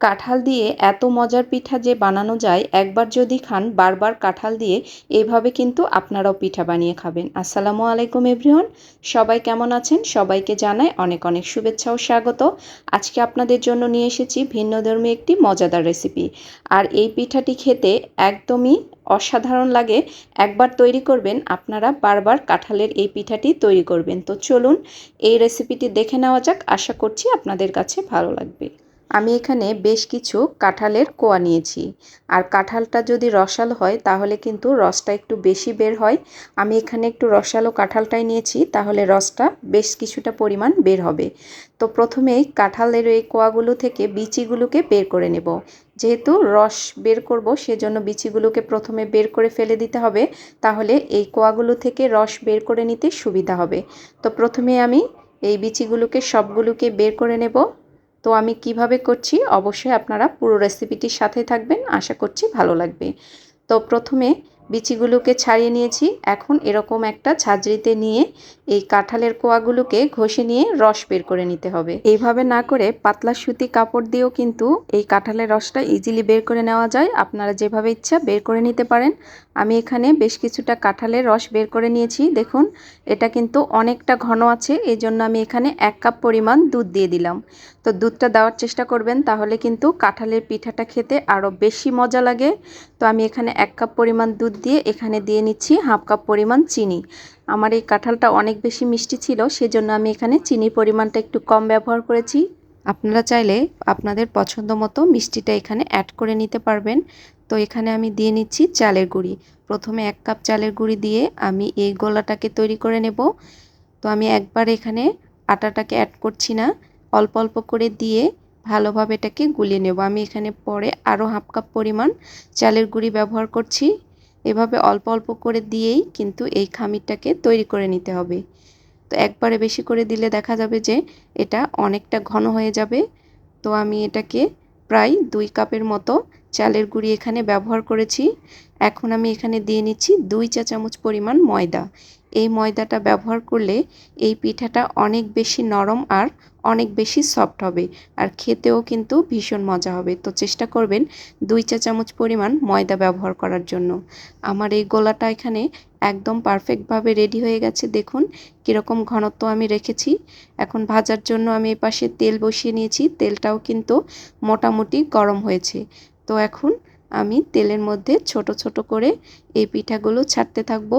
কাঁঠাল দিয়ে এত মজার পিঠা যে বানানো যায়, একবার যদি খান, বারবার কাঁঠাল দিয়ে এইভাবে কিন্তু আপনারাও পিঠা বানিয়ে খাবেন। আসসালামু আলাইকুম এভরিওয়ান, সবাই কেমন আছেন? সবাইকে জানাই অনেক অনেক শুভেচ্ছা ও স্বাগত। আজকে আপনাদের জন্য নিয়ে এসেছি ভিন্নধর্মী একটি মজাদার রেসিপি আর এই পিঠাটি খেতে একদমই অসাধারণ লাগে। একবার তৈরি করবেন, আপনারা বারবার কাঁঠালের এই পিঠাটি তৈরি করবেন। তো চলুন, এই রেসিপিটি দেখে নেওয়া যাক। আশা করছি আপনাদের কাছে ভালো লাগবে। আমি এখানে বেশ কিছু কাঁঠালের কোয়া নিয়েছি। আর কাঁঠালটা যদি রসাল হয়, তাহলে কিন্তু রসটা একটু বেশি বের হয়। আমি এখানে একটু রসালো কাঁঠালটাই নিয়েছি, তাহলে রসটা বেশ কিছুটা পরিমাণ বের হবে। তো প্রথমেই কাঁঠালের এই কোয়াগুলো থেকে বিচিগুলোকে বের করে নেব। যেহেতু রস বের করব, সেজন্য বিচিগুলোকে প্রথমে বের করে ফেলে দিতে হবে। তাহলে এই কোয়াগুলো থেকে রস বের করে নিতে সুবিধা হবে। তো প্রথমে আমি এই বিচিগুলোকে সবগুলোকে বের করে নেব। তো আমি কীভাবে করছি? অবশ্যই আপনারা পুরো রেসিপিটির সাথে থাকবেন। আশা করছি ভালো লাগবে। তো প্রথমে বিচিগুলোকে ছাড়িয়ে নিয়েছি। এখন এরকম একটা ছাজরিতে নিয়ে এই কাঁঠালের কোয়াগুলোকে ঘষে নিয়ে রস বের করে নিতে হবে। এইভাবে না করে পাতলা সুতি কাপড় দিয়েও কিন্তু এই কাঁঠালের রসটা ইজিলি বের করে নেওয়া যায়। আপনারা যেভাবে ইচ্ছা বের করে নিতে পারেন। আমি এখানে বেশ কিছুটা কাঁঠালের রস বের করে নিয়েছি। দেখুন, এটা কিন্তু অনেকটা ঘন আছে। এই জন্য আমি এখানে এক কাপ পরিমাণ দুধ দিয়ে দিলাম। তো দুধটা দেওয়ার চেষ্টা করবেন, তাহলে কিন্তু কাঁঠালের পিঠাটা খেতে আরও বেশি মজা লাগে। তো আমি এখানে এক কাপ পরিমাণ দুধ দিয়ে এখানে দিয়ে নিচ্ছি হাফ কাপ পরিমাণ চিনি। আমার এই কাঁঠালটা অনেক বেশি মিষ্টি ছিল, সেজন্য আমি এখানে চিনির পরিমাণটা একটু কম ব্যবহার করেছি। আপনারা চাইলে আপনাদের পছন্দ মতো মিষ্টিটা এখানে অ্যাড করে নিতে পারবেন। তো এখানে আমি দিয়ে নিচ্ছি চালের গুঁড়ি। প্রথমে এক কাপ চালের গুঁড়ি দিয়ে আমি এই গোলাটাকে তৈরি করে নেব। তো আমি একবার এখানে আটাটাকে অ্যাড করছি না। অল্প অল্প করে দিয়ে ভালোভাবে এটাকে গুলিয়ে নেব। আমি এখানে পরে আরও হাফ কাপ পরিমাণ চালের গুঁড়ি ব্যবহার করছি। এভাবে অল্প অল্প করে দিয়েই কিন্তু এই খামিরটাকে তৈরি করে নিতে হবে। তো একবারে বেশি করে দিলে দেখা যাবে যে এটা অনেকটা ঘন হয়ে যাবে। তো আমি এটাকে প্রায় দুই কাপের মতো চালের গুঁড়ি এখানে ব্যবহার করেছি। এখন আমি এখানে দিয়ে নিচ্ছি দুই চা চামচ পরিমাণ ময়দা। এই ময়দাটা ব্যবহার করলে এই পিঠাটা অনেক বেশি নরম আর অনেক বেশি সফট হবে। আর খেতেও কিন্তু ভীষণ মজা হবে। তো চেষ্টা করবেন দুই চা চামচ পরিমাণ ময়দা ব্যবহার করার জন্য। আমার এই গোলাটা এখানে একদম পারফেক্টভাবে রেডি হয়ে গেছে। দেখুন কীরকম ঘনত্ব আমি রেখেছি। এখন ভাজার জন্য আমি এপাশে তেল বসিয়ে নিয়েছি। তেলটাও কিন্তু মোটামুটি গরম হয়েছে। তো এখন আমি তেলের মধ্যে ছোট ছোট করে এই পিঠাগুলো ছাড়তে থাকব।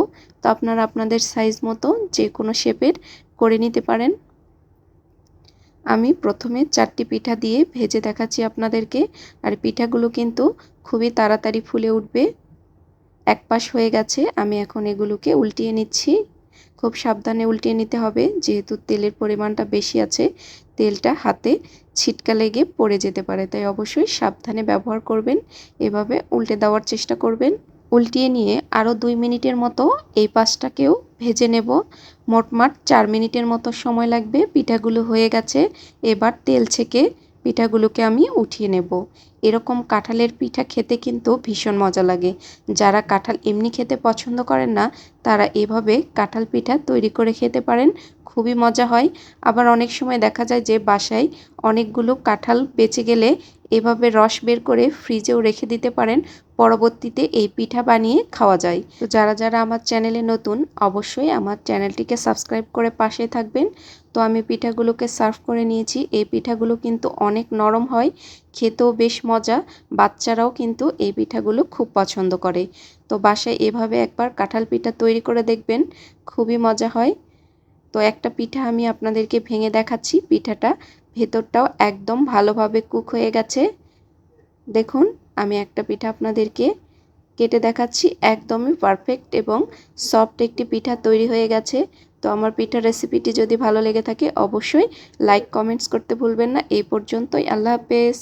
তো আপনারা আপনাদের সাইজ মতো যে কোনো শেপের করে নিতে পারেন। আমি প্রথমে চারটি পিঠা দিয়ে ভেজে দেখাচ্ছি আপনাদেরকে। আর পিঠাগুলো কিন্তু খুবই তাড়াতাড়ি ফুলে উঠবে। এক পাশ হয়ে গেছে, আমি এখন এগুলোকে উল্টিয়ে নিচ্ছি। খুব সাবধানে উল্টিয়ে নিতে হবে, যেহেতু তেলের পরিমাণটা বেশি আছে, তেলটা হাতে ছিটকা লেগে পড়ে যেতে পারে। তাই অবশ্যই সাবধানে ব্যবহার করবেন, এভাবে উল্টে দেওয়ার চেষ্টা করবেন। উল্টিয়ে নিয়ে আরও দুই মিনিটের মতো এই পাশটাকেও ভেজে নেব। মোটমাট চার মিনিটের মতো সময় লাগবে, পিঠাগুলো হয়ে গেছে। এবার তেল ছেঁকে পিঠাগুলোকে আমি উঠিয়ে নেব। এরকম কাঁঠালের পিঠা খেতে কিন্তু ভীষণ মজা লাগে। যারা কাঁঠাল এমনি খেতে পছন্দ করেন না, তারা এভাবে কাঁঠাল পিঠা তৈরি করে খেতে পারেন, খুবই মজা হয়। আবার অনেক সময় দেখা যায় যে বাসায় অনেকগুলো কাঁঠাল বেঁচে গেলে এভাবে রস বের করে ফ্রিজেও রেখে দিতে পারেন, পরবর্তীতে এই পিঠা বানিয়ে খাওয়া যায়। তো যারা যারা আমার চ্যানেলে নতুন, অবশ্যই আমার চ্যানেলটিকে সাবস্ক্রাইব করে পাশে থাকবেন। তো আমি পিঠাগুলোকে সার্ভ করে নিয়েছি। এই পিঠাগুলো কিন্তু অনেক নরম হয় খেতেও বেশ মজা, বাচ্চারাও কিন্তু এই পিঠাগুলো খুব পছন্দ করে। তো বাসায় এভাবে একবার কাঁঠাল পিঠা তৈরি করে দেখবেন, খুবই মজা হয়। তো একটা পিঠা আমি আপনাদেরকে ভেঙে দেখাচ্ছি, পিঠাটা ভেতরটাও একদম ভালোভাবে কুক হয়ে গেছে। দেখুন, আমি একটা পিঠা আপনাদেরকে কেটে দেখাচ্ছি, একদমই পারফেক্ট এবং সফট একটি পিঠা তৈরি হয়ে গেছে। তো আমার পিঠার রেসিপিটি যদি ভালো লেগে থাকে, অবশ্যই লাইক, কমেন্টস করতে ভুলবেন না। এই পর্যন্তই, আল্লাহ হাফেজ।